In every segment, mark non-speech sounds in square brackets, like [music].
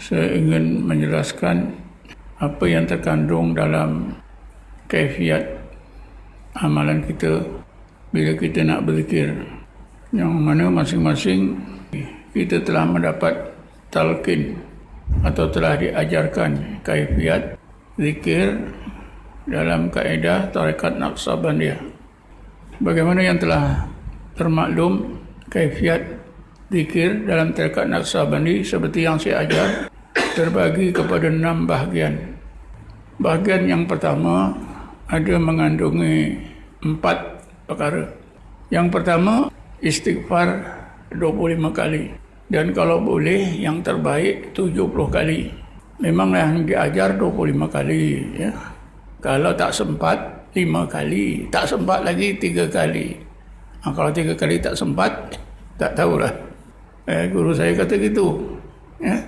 saya ingin menjelaskan apa yang terkandung dalam kaifiat amalan kita bila kita nak berzikir yang mana masing-masing kita telah mendapat talqin atau telah diajarkan kaifiat zikir dalam kaedah tarekat Naqsabandiyah. Bagaimana yang telah termaklum kaifiat zikir dalam tarekat Naqsabandi seperti yang saya ajar terbagi kepada enam bahagian. Bahagian yang pertama ada mengandungi empat perkara. Yang pertama istighfar 25 kali dan kalau boleh yang terbaik 70 kali. Memang yang diajar 25 kali ya. Kalau tak sempat 5 kali, tak sempat lagi 3 kali. Ha, kalau 3 kali tak sempat tak tahulah. Eh, guru saya kata gitu. Ya.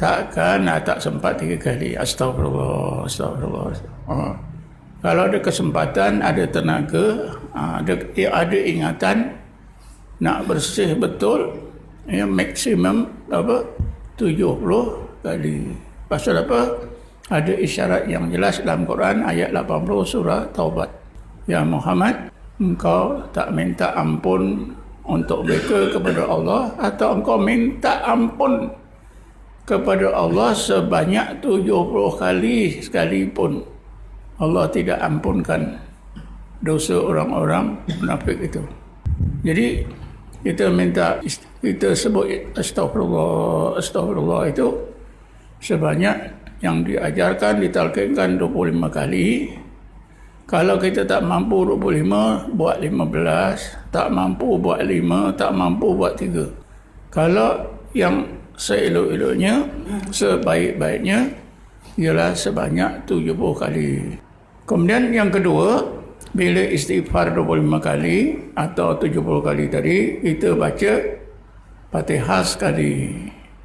Takkan tak sempat tiga kali. Astagfirullah, astagfirullah. Oh. Kalau ada kesempatan, ada tenaga, ah, ada ada ingatan nak bersih betul, ya maksimum apa? 70 kali. Pasal apa? Ada isyarat yang jelas dalam Quran ayat 80 surah Taubat. Ya Muhammad, engkau tak minta ampun untuk mereka kepada Allah atau engkau minta ampun kepada Allah sebanyak 70 kali sekalipun. Allah tidak ampunkan dosa orang-orang munafik itu. Jadi kita minta kita sebut astagfirullah astagfirullah itu sebanyak yang diajarkan ditalkinkan 25 kali. Kalau kita tak mampu 25 buat 15 tak mampu buat 5 tak mampu buat 3 kalau yang seelok-eloknya, sebaik-baiknya ialah sebanyak 70 kali. Kemudian yang kedua, bila istighfar 25 kali atau 70 kali tadi, kita baca Fatihah sekali.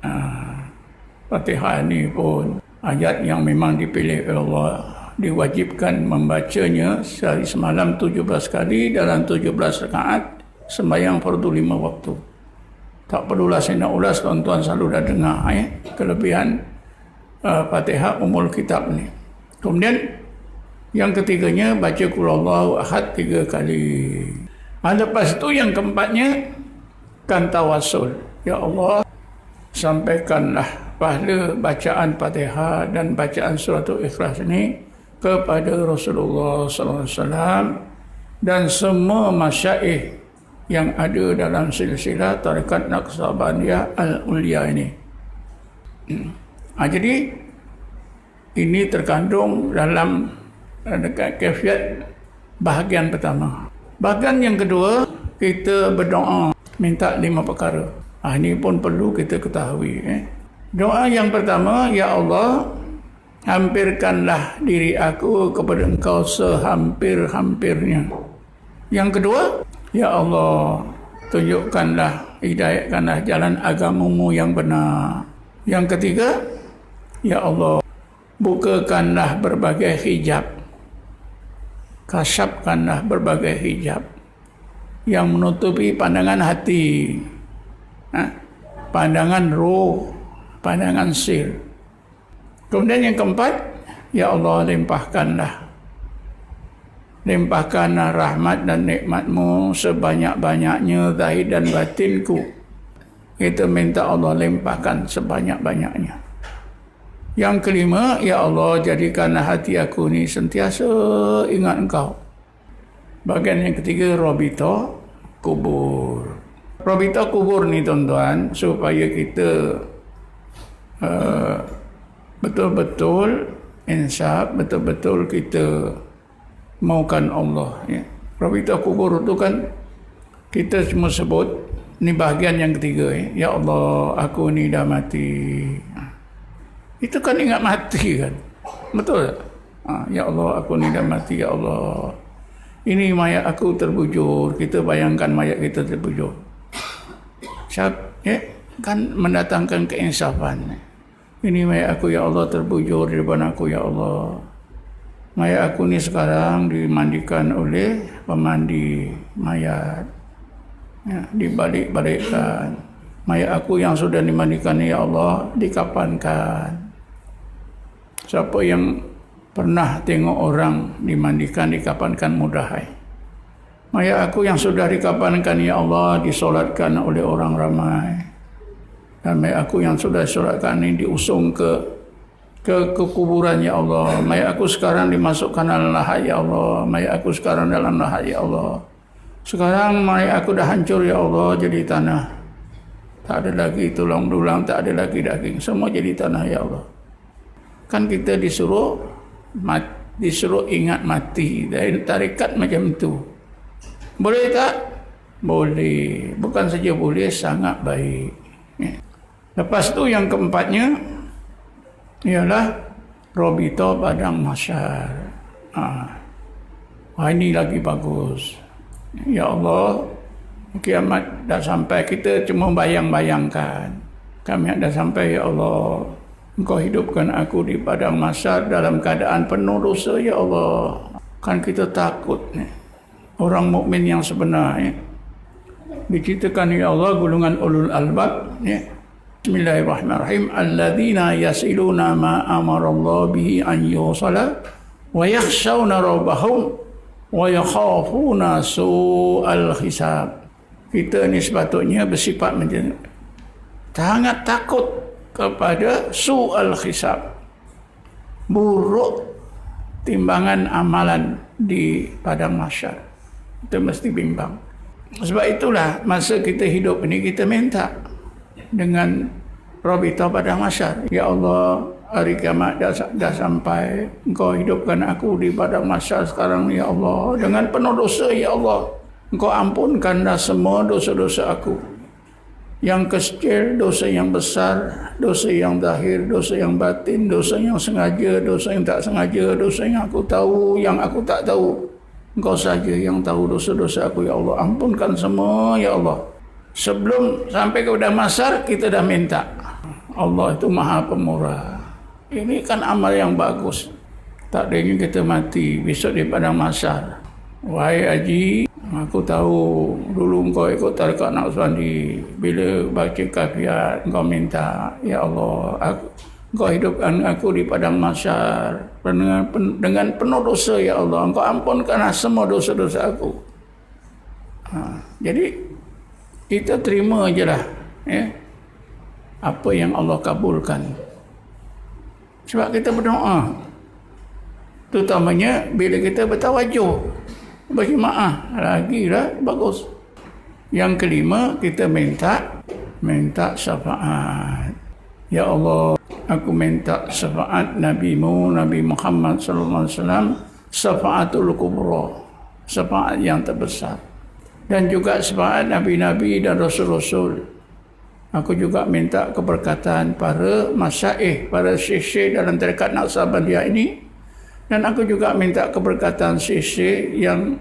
Ha, Fatihah ini pun ayat yang memang dipilih oleh Allah diwajibkan membacanya sehari semalam 17 kali dalam 17 rakaat sembahyang fardu lima waktu. Tak perlulah saya nak ulas tuan-tuan selalu dah dengar eh, kelebihan uh, Fatihah Umul Kitab ni. Kemudian yang ketiganya baca Qulallahu Ahad tiga kali. Ha, lepas tu yang keempatnya kan tawasul. Ya Allah sampaikanlah pahala bacaan Fatihah dan bacaan surah Ikhlas ini kepada Rasulullah sallallahu alaihi wasallam dan semua masyaikh yang ada dalam silsilah tarikat Naqsabandiyah Al-Ulia ini. Ha, [clears throat] jadi ini terkandung dalam eh, dekat kefiat bahagian pertama. Bahagian yang kedua kita berdoa minta lima perkara. Ha, ini pun perlu kita ketahui. Eh. Doa yang pertama, Ya Allah, hampirkanlah diri aku kepada engkau sehampir-hampirnya. Yang kedua, Ya Allah, tunjukkanlah, hidayatkanlah jalan agamamu yang benar. Yang ketiga, Ya Allah, bukakanlah berbagai hijab. Kasapkanlah berbagai hijab yang menutupi pandangan hati, ha? pandangan roh, pandangan sir. Kemudian yang keempat, Ya Allah limpahkanlah limpahkanlah rahmat dan nikmatmu sebanyak-banyaknya zahir dan batinku. Kita minta Allah limpahkan sebanyak-banyaknya. Yang kelima, Ya Allah jadikanlah hati aku ni sentiasa ingat engkau. Bagian yang ketiga, Robito kubur. Robito kubur ni tuan-tuan supaya kita uh, betul-betul insaf, betul-betul kita maukan Allah ya. Rabita kubur itu kan kita semua sebut ni bahagian yang ketiga ya. Ya Allah aku ni dah mati. Itu kan ingat mati kan. Betul tak? Ha, ya Allah aku ni dah mati ya Allah. Ini mayat aku terbujur. Kita bayangkan mayat kita terbujur. Siap, ya? Kan mendatangkan keinsafan. Ini mayat aku ya Allah terbujur di depan aku ya Allah. Mayat aku ni sekarang dimandikan oleh pemandi mayat. Ya, dibalik-balikkan. mayat aku yang sudah dimandikan ya Allah dikapankan siapa yang pernah tengok orang dimandikan dikapankan mudahai mayat aku yang sudah dikapankan ya Allah disolatkan oleh orang ramai dan mayat aku yang sudah disolatkan ini diusung ke ke, ke kuburan ya Allah mayat aku sekarang dimasukkan dalam lahat ya Allah mayat aku sekarang dalam lahat ya Allah sekarang mayat aku dah hancur ya Allah jadi tanah tak ada lagi tulang tulang, tak ada lagi daging. Semua jadi tanah ya Allah. Kan kita disuruh disuruh ingat mati dari tarikat macam tu. Boleh tak? Boleh. Bukan saja boleh, sangat baik. Lepas tu yang keempatnya ialah Robito Padang Masyar. Ha. Wah, ini lagi bagus. Ya Allah, kiamat dah sampai kita cuma bayang-bayangkan kami dah sampai ya Allah engkau hidupkan aku di padang masar dalam keadaan penuh dosa ya Allah kan kita takut ni orang mukmin yang sebenar ya. diceritakan ya Allah gulungan ulul albab ya. Bismillahirrahmanirrahim. Alladzina yasiluna ma amara Allah bihi an yusala wa yakhshawna rabbahum wa yakhafuna su'al hisab. Kita ni sepatutnya bersifat macam sangat takut kepada su'al hisab. Buruk timbangan amalan di padang masyar kita mesti bimbang. Sebab itulah masa kita hidup ini kita minta dengan Rabita pada masyar Ya Allah hari kiamat dah, dah sampai Engkau hidupkan aku di padang masyar sekarang Ya Allah Dengan penuh dosa Ya Allah Engkau ampunkanlah semua dosa-dosa aku. Yang kecil, dosa yang besar, dosa yang zahir, dosa yang batin, dosa yang sengaja, dosa yang tak sengaja, dosa yang aku tahu, yang aku tak tahu. Engkau saja yang tahu dosa-dosa aku, Ya Allah. Ampunkan semua, Ya Allah. Sebelum sampai kepada masar, kita dah minta. Allah itu maha pemurah. Ini kan amal yang bagus. Tak ada kita mati besok di padang masar. Wahai Haji, Aku tahu dulu engkau ikut tarikat Naqsbandi bila baca kafiat engkau minta ya Allah aku, engkau hidupkan aku di padang masyar dengan, dengan penuh dosa ya Allah engkau ampunkan semua dosa-dosa aku ha, jadi kita terima je lah ya, apa yang Allah kabulkan. Sebab kita berdoa. Terutamanya bila kita bertawajuh bagi lagi lah bagus. Yang kelima kita minta minta syafaat. Ya Allah aku minta syafaat Nabi mu Nabi Muhammad sallallahu alaihi wasallam syafaatul kubra syafaat yang terbesar dan juga syafaat nabi-nabi dan rasul-rasul aku juga minta keberkatan para masyaikh para syekh dalam tarekat Naqsabandiyah ini dan aku juga minta keberkatan sisi yang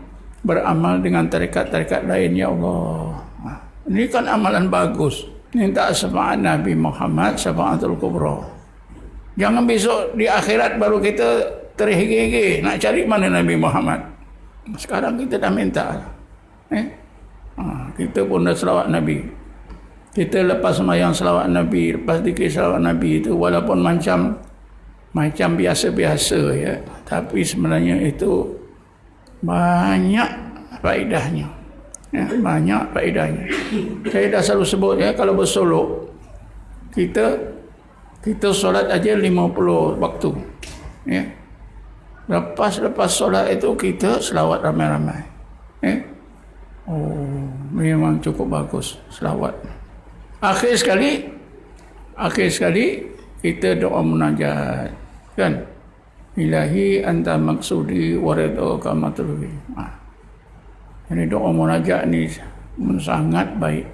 beramal dengan tarekat-tarekat lain, Ya Allah. Ini kan amalan bagus. Minta syafaat Nabi Muhammad, syafaatul kubra. Jangan besok di akhirat baru kita terhege-hege nak cari mana Nabi Muhammad. Sekarang kita dah minta. Eh? Kita pun dah selawat Nabi. Kita lepas semayang selawat Nabi, lepas dikir selawat Nabi itu walaupun macam macam biasa-biasa ya. Tapi sebenarnya itu banyak faedahnya. Ya, banyak faedahnya. Saya dah selalu sebut ya kalau bersolok kita kita solat aja 50 waktu ya. Lepas lepas solat itu kita selawat ramai-ramai ya. Oh memang cukup bagus. Selawat. Akhir sekali akhir sekali kita doa munajat. Kan? Ilahi anta maksudi waridho kamatruhi ha. ini doa munajat ini sangat baik.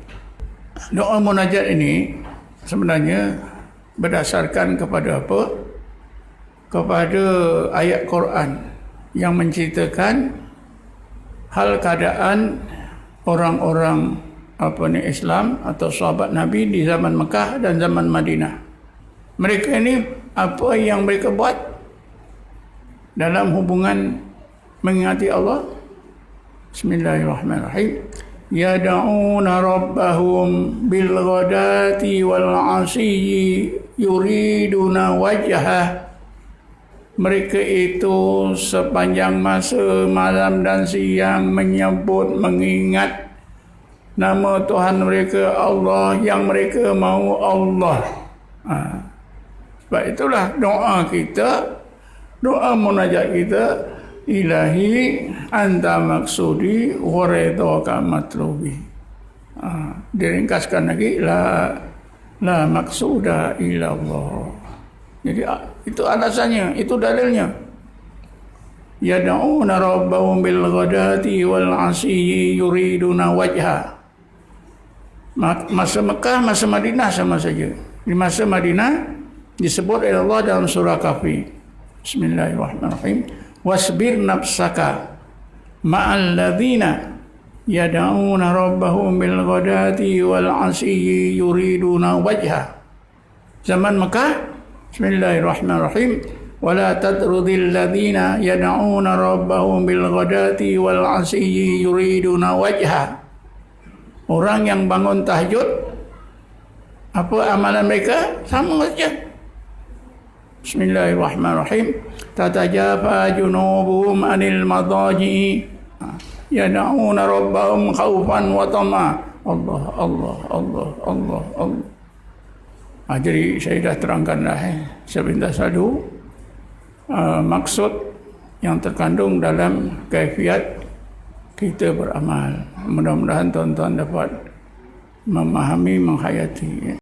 Doa munajat ini sebenarnya berdasarkan kepada apa? Kepada ayat Quran yang menceritakan hal keadaan orang-orang apa ni Islam atau sahabat Nabi di zaman Mekah dan zaman Madinah. Mereka ini apa yang mereka buat dalam hubungan mengingati Allah? Bismillahirrahmanirrahim. Yad'una rabbahum bil ghadati wal 'ashi yuriduna wajhah mereka itu sepanjang masa malam dan siang menyebut mengingat nama Tuhan mereka Allah yang mereka mahu Allah. Ha. Sebab itulah doa kita, doa munajat kita, ilahi anta maksudi waridaka matlubi. Ha. Diringkaskan lagi, la, la maksuda ila Allah. Jadi itu alasannya, itu dalilnya. Yad'una rabbahum bil ghadati wal 'ashiyyi yuriduna wajha. Masa Mekah, masa Madinah sama saja. Di masa Madinah disebut oleh Allah dalam surah Kahfi. Bismillahirrahmanirrahim. Wasbir nafsaka ma'al ladzina yad'una rabbahum bil ghadati wal 'ashiyyi yuriduna wajha. Zaman Mekah Bismillahirrahmanirrahim. ولا تطرد الذين يدعون ربهم بالغداة والعشي يريدون وجهه Orang yang bangun tahajud apa amalan mereka sama saja. Bismillahirrahmanirrahim. Tatajafa junubuhum anil madaji yad'una rabbahum khaufan wa tama. Allah Allah Allah Allah Allah. Ha, jadi saya dah terangkan dah eh. Sebentar sadu uh, maksud yang terkandung dalam kaifiat kita beramal. Mudah-mudahan tuan-tuan dapat memahami, menghayati.